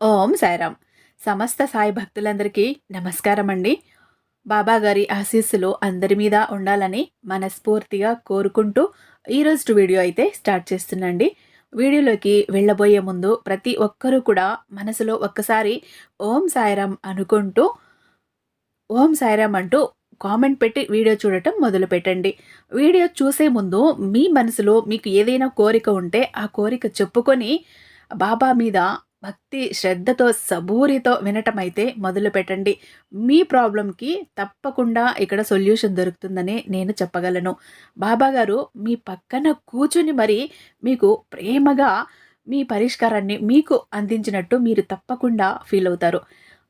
ఓం సాయిరామ్. సమస్త సాయి భక్తులందరికీ నమస్కారం అండి బాబా గారి ఆశీస్సులు అందరి మీద ఉండాలని మనస్ఫూర్తిగా కోరుకుంటూ ఈరోజు వీడియో అయితే స్టార్ట్ చేస్తున్నాండి. వీడియోలోకి వెళ్ళబోయే ముందు ప్రతి ఒక్కరూ కూడా మనసులో ఒక్కసారి ఓం సాయిరామ్ అనుకుంటూ ఓం సాయిరామ్ అంటూ కామెంట్ పెట్టి వీడియో చూడటం మొదలు పెట్టండి వీడియో చూసే ముందు మీ మనసులో మీకు ఏదైనా కోరిక ఉంటే ఆ కోరిక చెప్పుకొని బాబా మీద భక్తి శ్రద్ధతో సబూరితో వినటం అయితే మొదలు పెట్టండి. మీ ప్రాబ్లంకి తప్పకుండా ఇక్కడ సొల్యూషన్ దొరుకుతుందని నేను చెప్పగలను. బాబా గారు మీ పక్కన కూర్చుని మరి మీకు ప్రేమగా మీ పరిష్కారాన్ని మీకు అందించినట్టు మీరు తప్పకుండా ఫీల్ అవుతారు.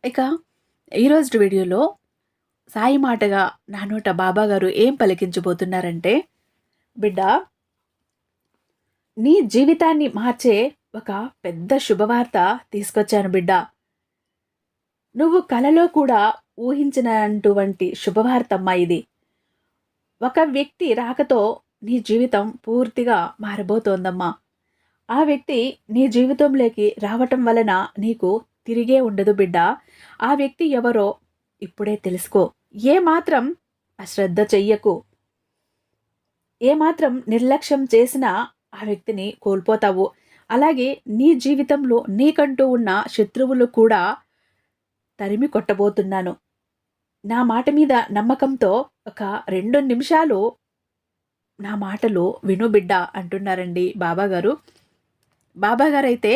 ఇక ఈరోజు వీడియోలో సాయి మాటగా నా నోట బాబా గారు ఏం పలికించబోతున్నారంటే బిడ్డ నీ జీవితాన్ని మార్చే ఒక పెద్ద శుభవార్త తీసుకొచ్చాను బిడ్డ. నువ్వు కలలో కూడా ఊహించినటువంటి శుభవార్తమ్మా ఇది. ఒక వ్యక్తి రాకతో నీ జీవితం పూర్తిగా మారబోతోందమ్మా. ఆ వ్యక్తి నీ జీవితంలోకి రావటం వలన నీకు తిరిగే ఉండదు బిడ్డ. ఆ వ్యక్తి ఎవరో ఇప్పుడే తెలుసుకో. ఏమాత్రం అశ్రద్ధ చెయ్యకు. ఏమాత్రం నిర్లక్ష్యం చేసినా ఆ వ్యక్తిని కోల్పోతావు. అలాగే నీ జీవితంలో నీకంటూ ఉన్న శత్రువులు కూడా తరిమి కొట్టబోతున్నాను. నా మాట మీద నమ్మకంతో ఒక రెండు నిమిషాలు నా మాటలు విను బిడ్డ అంటున్నారండి బాబాగారు. బాబాగారు అయితే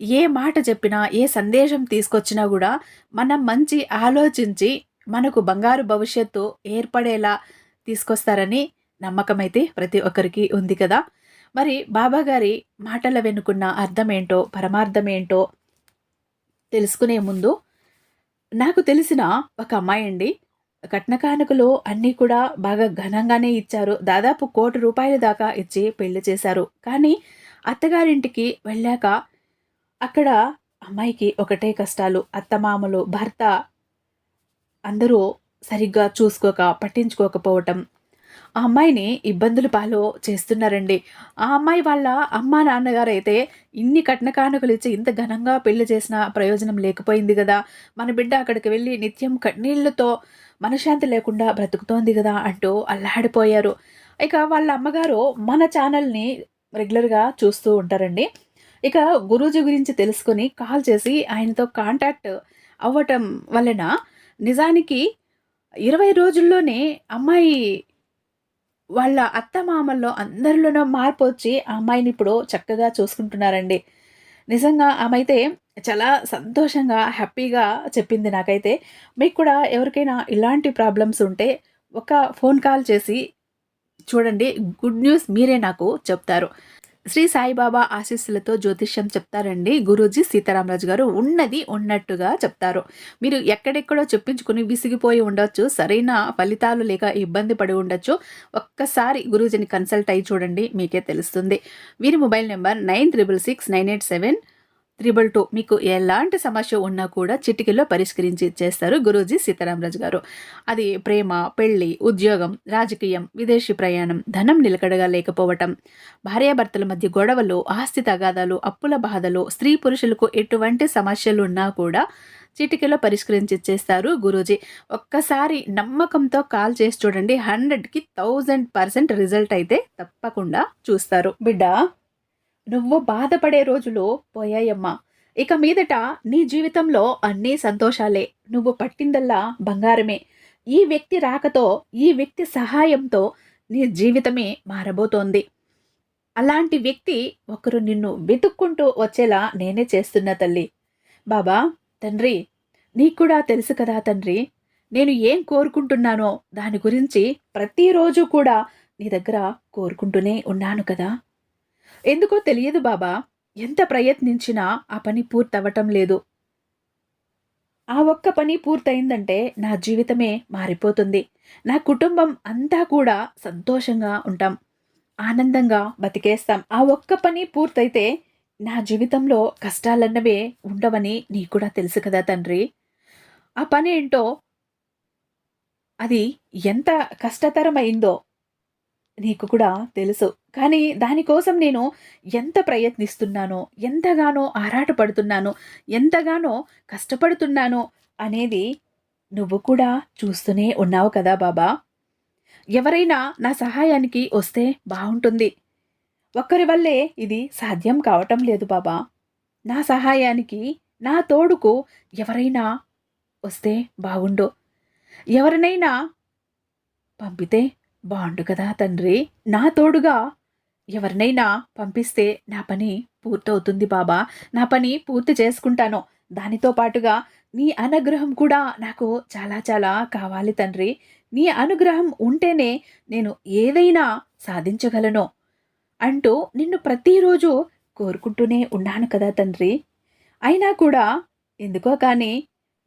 ఏ మాట చెప్పినా ఏ సందేశం తీసుకొచ్చినా కూడా మనం మంచి ఆలోచించి మనకు బంగారు భవిష్యత్తు ఏర్పడేలా తీసుకొస్తారని నమ్మకం అయితే ప్రతి ఒక్కరికి ఉంది కదా. మరి బాబాగారి మాటల వెనుకున్న అర్థమేంటో పరమార్థమేంటో తెలుసుకునే ముందు నాకు తెలిసిన ఒక అమ్మాయి అండి. కట్నకానుకలు అన్నీ కూడా బాగా ఘనంగానే ఇచ్చారు. దాదాపు కోటి రూపాయల దాకా ఇచ్చి పెళ్ళి చేశారు. కానీ అత్తగారింటికి వెళ్ళాక అక్కడ అమ్మాయికి ఒకటే కష్టాలు. అత్తమామలు భర్త అందరూ సరిగ్గా చూసుకోక పట్టించుకోకపోవటం ఆ అమ్మాయిని ఇబ్బందులు పాలు చేస్తున్నారండి. ఆ అమ్మాయి వాళ్ళ అమ్మ నాన్నగారు అయితే ఇన్ని కట్న కానుకలు ఇచ్చి ఇంత ఘనంగా పెళ్ళి చేసిన ప్రయోజనం లేకపోయింది కదా. మన బిడ్డ అక్కడికి వెళ్ళి నిత్యం కన్నీళ్ళతో మనశ్శాంతి లేకుండా బ్రతుకుతోంది కదా అంటూ అల్లాడిపోయారు. ఇక వాళ్ళ అమ్మగారు మన ఛానల్ని రెగ్యులర్గా చూస్తూ ఉంటారండి. ఇక గురూజీ గురించి తెలుసుకొని కాల్ చేసి ఆయనతో కాంటాక్ట్ అవ్వటం వలన నిజానికి ఇరవై రోజుల్లోనే అమ్మాయి వాళ్ళ అత్త మామల్లో అందరిలోనూ మార్పు వచ్చి ఆ అమ్మాయిని ఇప్పుడు చక్కగా చూసుకుంటున్నారండి. నిజంగా ఆమె అయితే చాలా సంతోషంగా హ్యాపీగా చెప్పింది నాకైతే. మీకు కూడా ఎవరికైనా ఇలాంటి ప్రాబ్లమ్స్ ఉంటే ఒక ఫోన్ కాల్ చేసి చూడండి గుడ్ న్యూస్ మీరే నాకు చెప్తారు. శ్రీ సాయిబాబా ఆశీస్సులతో జ్యోతిష్యం చెప్తారండి. గురూజీ సీతారామరాజు గారు ఉన్నది ఉన్నట్టుగా చెప్తారు. మీరు ఎక్కడెక్కడో చెప్పించుకుని విసిగిపోయి ఉండొచ్చు సరైన ఫలితాలు లేక ఇబ్బంది పడి ఉండొచ్చు. ఒక్కసారి గురూజీని కన్సల్ట్ అయ్యి చూడండి మీకే తెలుస్తుంది. వీరి mobile number nine triple six nine eight seven triple two. మీకు ఎలాంటి సమస్య ఉన్నా కూడా చిటికలో పరిష్కరించి ఇచ్చేస్తారు గురూజీ సీతారామరాజు గారు. అది ప్రేమ పెళ్ళి ఉద్యోగం రాజకీయం విదేశీ ప్రయాణం ధనం నిలకడగా లేకపోవటం భార్యాభర్తల మధ్య గొడవలు ఆస్తి తగాదాలు అప్పుల బాధలు స్త్రీ పురుషులకు ఎటువంటి సమస్యలు ఉన్నా కూడా చిటికలో పరిష్కరించి ఇచ్చేస్తారు గురూజీ. ఒక్కసారి నమ్మకంతో కాల్ చేసి చూడండి. హండ్రెడ్కి థౌజండ్ పర్సెంట్ రిజల్ట్ అయితే తప్పకుండా చూస్తారు. బిడ్డ నువ్వు బాధపడే రోజులు పోయాయమ్మా. ఇక మీదట నీ జీవితంలో అన్నీ సంతోషాలే. నువ్వు పట్టిందల్లా బంగారమే. ఈ వ్యక్తి రాకతో ఈ వ్యక్తి సహాయంతో నీ జీవితమే మారబోతోంది. అలాంటి వ్యక్తి ఒకరు నిన్ను వెతుక్కుంటూ వచ్చేలా నేనే చేస్తున్నా తల్లి. బాబా తండ్రి నీకు కూడా తెలుసు కదా తండ్రి నేను ఏం కోరుకుంటున్నానో దాని గురించి ప్రతిరోజు కూడా నీ దగ్గర కోరుకుంటూనే ఉన్నాను కదా. ఎందుకో తెలియదు బాబా. ఎంత ప్రయత్నించినా ఆ పని పూర్తవటం లేదు. ఆ ఒక్క పని పూర్తయిందంటే నా జీవితమే మారిపోతుంది. నా కుటుంబం అంతా కూడా సంతోషంగా ఉంటాం. ఆనందంగా బతికేస్తాం. ఆ ఒక్క పని పూర్తయితే నా జీవితంలో కష్టాలన్నవే ఉండవని నీకు కూడా తెలుసు కదా తండ్రి. ఆ పని ఏంటో? అది ఎంత కష్టతరమైందో నీకు కూడా తెలుసు. కానీ దానికోసం నేను ఎంత ప్రయత్నిస్తున్నానో ఎంతగానో ఆరాటపడుతున్నానో ఎంతగానో కష్టపడుతున్నానో అనేది నువ్వు కూడా చూస్తూనే ఉన్నావు కదా బాబా. ఎవరైనా నా సహాయానికి వస్తే బాగుంటుంది. ఒక్కరి వల్లే ఇది సాధ్యం కావటం లేదు బాబా. నా సహాయానికి నా తోడుకు ఎవరైనా వస్తే బాగుండు. ఎవరినైనా పంపితే బాగుండు కదా తండ్రి. నా తోడుగా ఎవరినైనా పంపిస్తే నా పని పూర్తవుతుంది బాబా. నా పని పూర్తి చేసుకుంటాను. దానితో పాటుగా నీ అనుగ్రహం కూడా నాకు చాలా చాలా కావాలి తండ్రి. నీ అనుగ్రహం ఉంటేనే నేను ఏదైనా సాధించగలను అంటూ నిన్ను ప్రతిరోజు కోరుకుంటూనే ఉన్నాను కదా తండ్రి. అయినా కూడా ఎందుకో కానీ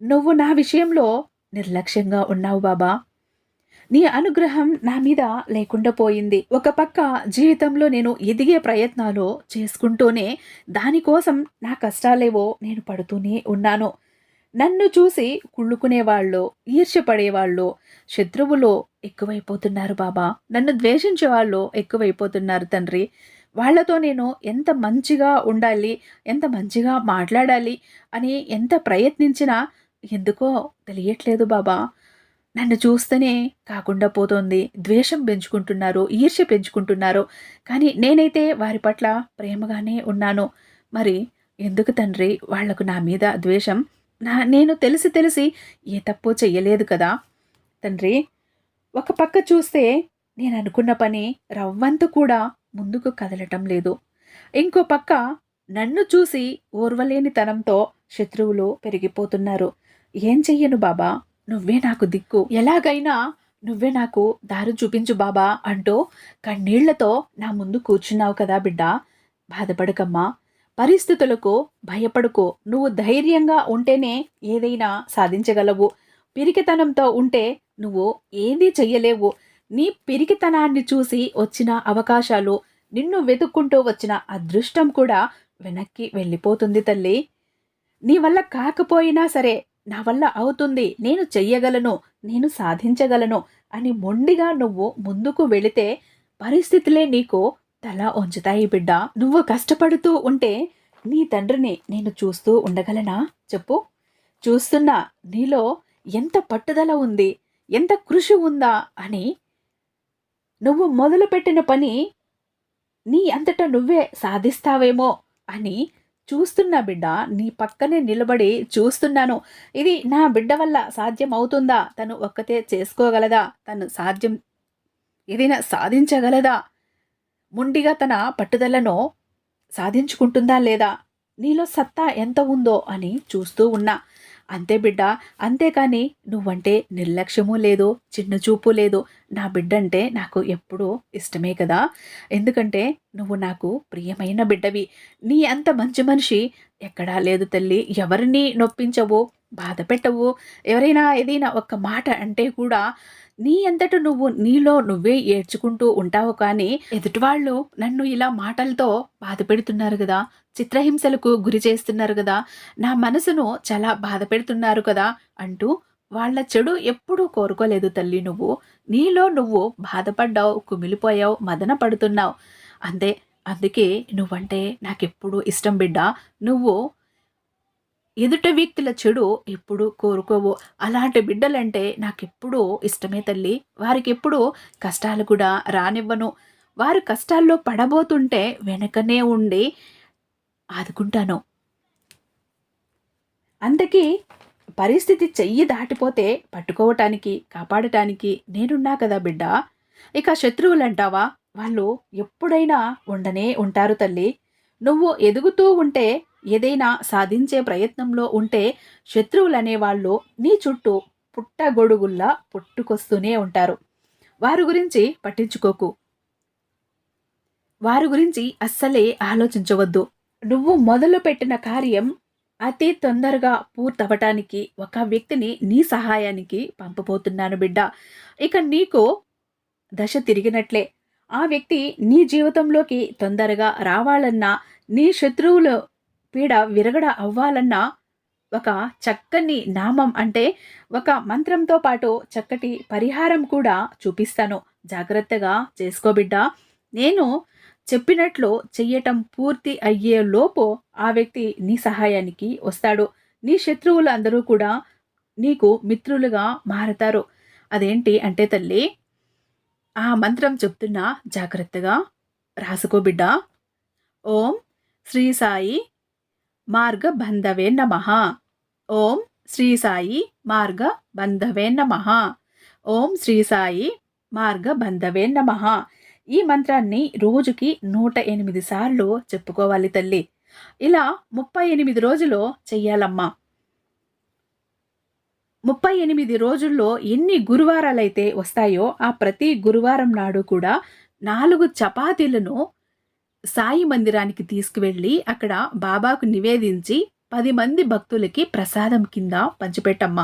నువ్వు నా విషయంలో నిర్లక్ష్యంగా ఉన్నావు బాబా. నీ అనుగ్రహం నా మీద లేకుండా పోయింది. ఒక పక్క జీవితంలో నేను ఎదిగే ప్రయత్నాలు చేసుకుంటూనే దానికోసం నా కష్టాలేవో నేను పడుతూనే ఉన్నాను. నన్ను చూసి కుళ్ళుకునేవాళ్ళు ఈర్ష్యపడేవాళ్ళు శత్రువులు ఎక్కువైపోతున్నారు బాబా. నన్ను ద్వేషించే వాళ్ళు ఎక్కువైపోతున్నారు తండ్రి. వాళ్ళతో నేను ఎంత మంచిగా ఉండాలి ఎంత మంచిగా మాట్లాడాలి అని ఎంత ప్రయత్నించినా ఎందుకో తెలియట్లేదు బాబా. నన్ను చూస్తేనే కాకుండా పోతోంది. ద్వేషం పెంచుకుంటున్నారు ఈర్ష్య పెంచుకుంటున్నారు. కానీ నేనైతే వారి పట్ల ప్రేమగానే ఉన్నాను. మరి ఎందుకు తండ్రి? వాళ్ళకు నా మీద ద్వేషం? నా నేను తెలిసి తెలిసి ఏ తప్పు చెయ్యలేదు కదా. తండ్రి ఒక పక్క చూస్తే నేను అనుకున్న పని రవ్వంత కూడా ముందుకు కదలటం లేదు. ఇంకో పక్క నన్ను చూసి ఓర్వలేని తనంతో శత్రువులు పెరిగిపోతున్నారు. ఏం చెయ్యను బాబా? నువ్వే నాకు దిక్కు. ఎలాగైనా నువ్వే నాకు దారి చూపించు బాబా అంటూ కన్నీళ్ళతో నా ముందు కూర్చున్నావు కదా బిడ్డ. బాధపడకమ్మా. పరిస్థితులకు భయపడుకో. నువ్వు ధైర్యంగా ఉంటేనే ఏదైనా సాధించగలవు. పిరికితనంతో ఉంటే నువ్వు ఏదీ చెయ్యలేవు. నీ పిరికితనాన్ని చూసి వచ్చిన అవకాశాలు నిన్ను వెతుక్కుంటూ వచ్చిన అదృష్టం కూడా వెనక్కి వెళ్ళిపోతుంది తల్లి. నీ వల్ల కాకపోయినా సరే నా వల్ల అవుతుంది నేను చెయ్యగలను నేను సాధించగలను అని మొండిగా నువ్వు ముందుకు వెళితే పరిస్థితులే నీకు తల ఉంచుతాయి బిడ్డ. నువ్వు కష్టపడుతూ ఉంటే నీ తండ్రిని నేను చూస్తూ ఉండగలనా? చెప్పు. చూస్తున్నా నీలో ఎంత పట్టుదల ఉంది ఎంత కృషి ఉందా అని నువ్వు మొదలుపెట్టిన పని నీ అంతటా నువ్వే సాధిస్తావేమో అని చూస్తున్నా బిడ్డ నీ పక్కనే నిలబడి చూస్తున్నాను. ఇది నా బిడ్డ వల్ల సాధ్యం అవుతుందా తను ఒక్కతే చేసుకోగలదా? తను సాధ్యం ఏదైనా సాధించగలదా? ముండిగా తన పట్టుదలను సాధించుకుంటుందా లేదా? నీలో సత్తా ఎంత ఉందో అని చూస్తూ ఉన్నా. అంతే బిడ్డ అంతేకాని నువ్వంటే నిర్లక్ష్యము లేదు చిన్న చూపు లేదు. నా బిడ్డంటే నాకు ఎప్పుడూ ఇష్టమే కదా. ఎందుకంటే నువ్వు నాకు ప్రియమైన బిడ్డవి. నీ అంత మంచి మనిషి ఎక్కడా లేదు తల్లి. ఎవరిని నొప్పించవు బాధ పెట్టవు ఎవరైనా ఏదైనా ఒక్క మాట అంటే కూడా నీ అంతట నువ్వు నీలో నువ్వే ఏడ్చుకుంటూ ఉంటావు కానీ ఎదుటివాళ్ళు నన్ను ఇలా మాటలతో బాధ పెడుతున్నారు కదా చిత్రహింసలకు గురి చేస్తున్నారు కదా నా మనసును చాలా బాధ పెడుతున్నారు కదా అంటూ వాళ్ళ చెడు ఎప్పుడూ కోరుకోలేదు తల్లి నువ్వు. నీలో నువ్వు బాధపడ్డావు కుమిలిపోయావు మదన పడుతున్నావు. అంతే అందుకే నువ్వంటే నాకెప్పుడు ఇష్టం బిడ్డ. నువ్వు ఎదుట వ్యక్తుల చెడు ఎప్పుడు కోరుకోవు. అలాంటి బిడ్డలంటే నాకెప్పుడూ ఇష్టమే తల్లి. వారికి ఎప్పుడూ కష్టాలు కూడా రానివ్వను. వారు కష్టాల్లో పడబోతుంటే వెనకనే ఉండి ఆదుకుంటాను. అందుకే పరిస్థితి చెయ్యి దాటిపోతే పట్టుకోవటానికి కాపాడటానికి నేనున్నా కదా బిడ్డ? ఇక శత్రువులంటావా? వాళ్ళు ఎప్పుడైనా ఉండనే ఉంటారు తల్లి. నువ్వు ఎదుగుతూ ఉంటే ఏదైనా సాధించే ప్రయత్నంలో ఉంటే శత్రువులనేవాళ్ళు నీ చుట్టూ పుట్టగొడుగుల్లా పుట్టుకొస్తూనే ఉంటారు. వారి గురించి పట్టించుకోకు. వారి గురించి అస్సలే ఆలోచించవద్దు. నువ్వు మొదలుపెట్టిన కార్యం అతి తొందరగా పూర్తవటానికి ఒక వ్యక్తిని నీ సహాయానికి పంపబోతున్నాను బిడ్డ. ఇక నీకు దశ తిరిగినట్లే. ఆ వ్యక్తి నీ జీవితంలోకి తొందరగా రావాలన్నా నీ శత్రువుల పీడ విరగడ అవ్వాలన్నా ఒక చక్కని నామం అంటే ఒక మంత్రంతో పాటు చక్కటి పరిహారం కూడా చూపిస్తాను. జాగ్రత్తగా చేసుకోబిడ్డా నేను చెప్పినట్లు చెయ్యటం పూర్తి అయ్యే లోపు ఆ వ్యక్తి నీ సహాయానికి వస్తాడు. నీ శత్రువులు అందరూ కూడా నీకు మిత్రులుగా మారతారు. అదేంటి అంటే తల్లి ఆ మంత్రం చెప్తున్నా జాగ్రత్తగా రాసుకో బిడ్డ. ఓం శ్రీ సాయి మార్గ బంధవే నమ. ఓం శ్రీ సాయి మార్గ బంధవే నమ. ఓం శ్రీ సాయి మార్గ బంధవే నమ. ఈ మంత్రాన్ని రోజుకి నూట ఎనిమిది సార్లు చెప్పుకోవాలి తల్లి. ఇలా ముప్పై ఎనిమిది రోజులు చెయ్యాలమ్మా. ముప్పై ఎనిమిది రోజుల్లో ఎన్ని గురువారాలైతే వస్తాయో ఆ ప్రతి గురువారం నాడు కూడా నాలుగు చపాతీలను సాయి మందిరానికి తీసుకువెళ్ళి అక్కడ బాబాకు నివేదించి పది మంది భక్తులకి ప్రసాదం కింద పంచిపెట్టమ్మ.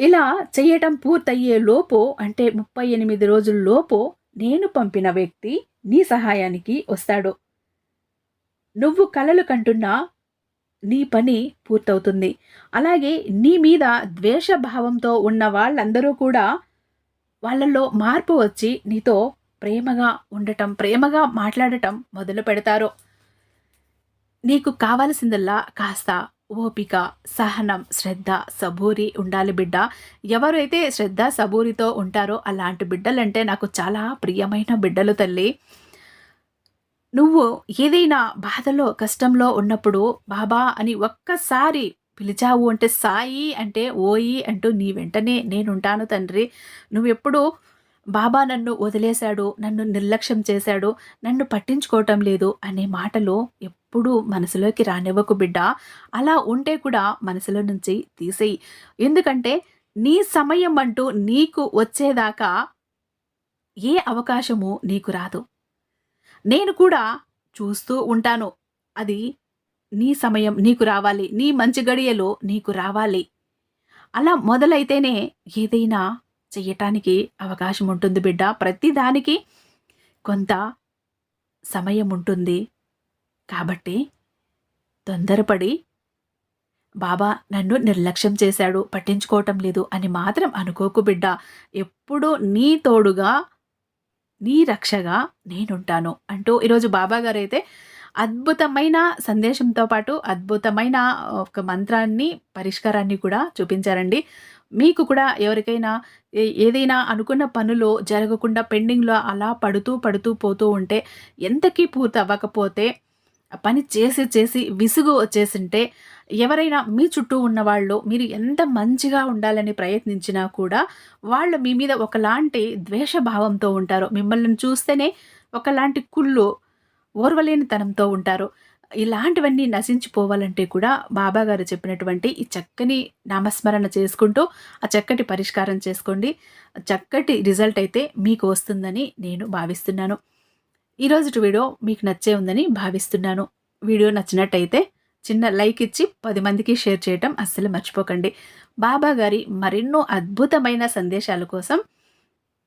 ఇలా చేయటం పూర్తయ్యే లోపు అంటే ముప్పై ఎనిమిది రోజుల లోపు నేను పంపిన వ్యక్తి నీ సహాయానికి వస్తాడు. నువ్వు కలలు కంటున్నా నీ పని పూర్తవుతుంది. అలాగే నీ మీద ద్వేషభావంతో ఉన్న వాళ్ళందరూ కూడా వాళ్ళల్లో మార్పు వచ్చి నీతో ప్రేమగా ఉండటం ప్రేమగా మాట్లాడటం మొదలు పెడతారు. నీకు కావలసిందల్లా కాస్త ఓపిక సహనం శ్రద్ధ సబూరి ఉండాలి బిడ్డ. ఎవరైతే శ్రద్ధ సబూరితో ఉంటారో అలాంటి బిడ్డలంటే నాకు చాలా ప్రియమైన బిడ్డలు తల్లి. నువ్వు ఏదైనా బాధలో కష్టంలో ఉన్నప్పుడు బాబా అని ఒక్కసారి పిలిచావు అంటే సాయి అంటే ఓయి అంటూ నీ వెంటనే నేనుంటాను తండ్రి. నువ్వెప్పుడు బాబా నన్ను వదిలేశాడు నన్ను నిర్లక్ష్యం చేశాడు నన్ను పట్టించుకోవటం లేదు అనే మాటలు ఎప్పుడూ మనసులోకి రానివ్వకు బిడ్డ. అలా ఉంటే కూడా మనసులో నుంచి తీసేయి. ఎందుకంటే నీ సమయం అంటూ నీకు వచ్చేదాకా ఏ అవకాశము నీకు రాదు. నేను కూడా చూస్తూ ఉంటాను. అది నీ సమయం నీకు రావాలి. నీ మంచి గడియలో నీకు రావాలి. అలా మొదలైతేనే ఏదైనా చెయ్యటానికి అవకాశం ఉంటుంది బిడ్డ. ప్రతిదానికి కొంత సమయం ఉంటుంది. కాబట్టి తొందరపడి బాబా నన్ను నిర్లక్ష్యం చేశాడు. పట్టించుకోవటం లేదు అని మాత్రం అనుకోకు బిడ్డ. ఎప్పుడూ నీ తోడుగా నీ రక్షగా నేనుంటాను అంటూ ఈరోజు బాబా గారు అయితే అద్భుతమైన సందేశంతో పాటు అద్భుతమైన ఒక మంత్రాన్ని పరిష్కారాన్ని కూడా చూపించారండి. మీకు కూడా ఎవరికైనా ఏదైనా అనుకున్న పనులు జరగకుండా పెండింగ్లో అలా పడుతూ పడుతూ పోతూ ఉంటే ఎంతకీ పూర్తి అవ్వకపోతే పని చేసి చేసి విసుగు వచ్చేసింటే ఎవరైనా మీ చుట్టూ ఉన్నవాళ్ళు మీరు ఎంత మంచిగా ఉండాలని ప్రయత్నించినా కూడా వాళ్ళు మీ మీద ఒకలాంటి ద్వేషభావంతో ఉంటారు. మిమ్మల్ని చూస్తేనే ఒకలాంటి కుళ్ళు ఓర్వలేనితనంతో ఉంటారు. ఇలాంటివన్నీ నశించిపోవాలంటే కూడా బాబా గారు చెప్పినటువంటి ఈ చక్కని నామస్మరణ చేసుకుంటూ ఆ చక్కటి పరిష్కారం చేసుకోండి. చక్కటి రిజల్ట్ అయితే మీకు వస్తుందని నేను భావిస్తున్నాను. ఈరోజు వీడియో మీకు నచ్చే ఉందని భావిస్తున్నాను. వీడియో నచ్చినట్టయితే చిన్న లైక్ ఇచ్చి పది మందికి షేర్ చేయటం అస్సలు మర్చిపోకండి. బాబా గారి మరెన్నో అద్భుతమైన సందేశాల కోసం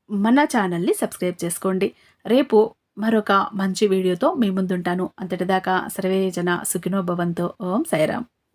మన ఛానల్ని సబ్స్క్రైబ్ చేసుకోండి. రేపు మరొక మంచి వీడియోతో మీ ముందుంటాను. అంతటిదాకా సర్వేజన సుఖినోభవంతో ఓం సైరామ్